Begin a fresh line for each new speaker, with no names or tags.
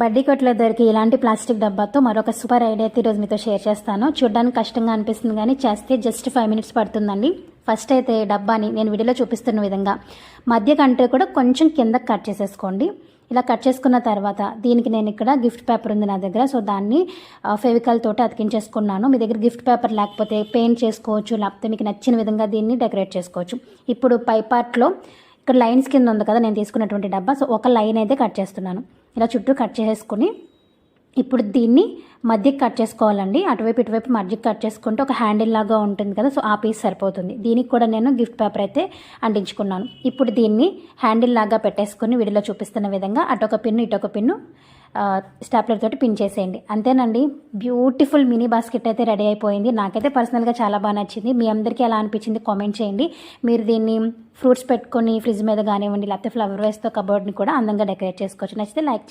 బడ్డీ కొట్లో దొరికి ఇలాంటి ప్లాస్టిక్ డబ్బాతో మరొక సూపర్ ఐడియా అయితే ఈరోజు మీతో షేర్ చేస్తాను. చూడడానికి కష్టంగా అనిపిస్తుంది కానీ చేస్తే జస్ట్ ఫైవ్ మినిట్స్ పడుతుందండి. ఫస్ట్ అయితే డబ్బాని నేను వీడియోలో చూపిస్తున్న విధంగా మధ్య కంటే కూడా కొంచెం కిందకి కట్ చేసేసుకోండి. ఇలా కట్ చేసుకున్న తర్వాత దీనికి నేను ఇక్కడ గిఫ్ట్ పేపర్ ఉంది నా దగ్గర. సో దాన్ని ఫెవికల్ తోటి అతికించేసుకున్నాను. మీ దగ్గర గిఫ్ట్ పేపర్ లేకపోతే పెయింట్ చేసుకోవచ్చు లేకపోతే మీకు నచ్చిన విధంగా దీన్ని డెకరేట్ చేసుకోవచ్చు. ఇప్పుడు పై పార్ట్లో ఇక్కడ లైన్స్ కింద ఉంది కదా నేను తీసుకున్నటువంటి డబ్బా. సో ఒక లైన్ అయితే కట్ చేస్తున్నాను. ఇలా చుట్టూ కట్ చేసుకుని ఇప్పుడు దీన్ని మధ్యకి కట్ చేసుకోవాలండి. అటువైపు ఇటువైపు మధ్యకి కట్ చేసుకుంటే ఒక హ్యాండిల్ లాగా ఉంటుంది కదా సో ఆ పీస్ సరిపోతుంది. దీనికి కూడా నేను గిఫ్ట్ పేపర్ అయితే అంటించుకున్నాను. ఇప్పుడు దీన్ని హ్యాండిల్ లాగా పెట్టేసుకుని వీడియోలో చూపిస్తున్న విధంగా అటొక పిన్ను ఇటొక పిన్ను స్టాప్లర్ తోటి పిన్ చేసేయండి. అంతేనండి. బ్యూటిఫుల్ మినీ బాస్కెట్ అయితే రెడీ అయిపోయింది. నాకైతే పర్సనల్గా చాలా బాగా నచ్చింది. మీ అందరికీ ఎలా అనిపించింది కామెంట్ చేయండి. మీరు దీన్ని ఫ్రూట్స్ పెట్టుకొని ఫ్రిడ్జ్ మీద కానివ్వండి లేకపోతే ఫ్లవర్ వేస్తో కబోర్డ్ని కూడా అందంగా డెకరేట్ చేసుకోవచ్చు. నచ్చితే లైక్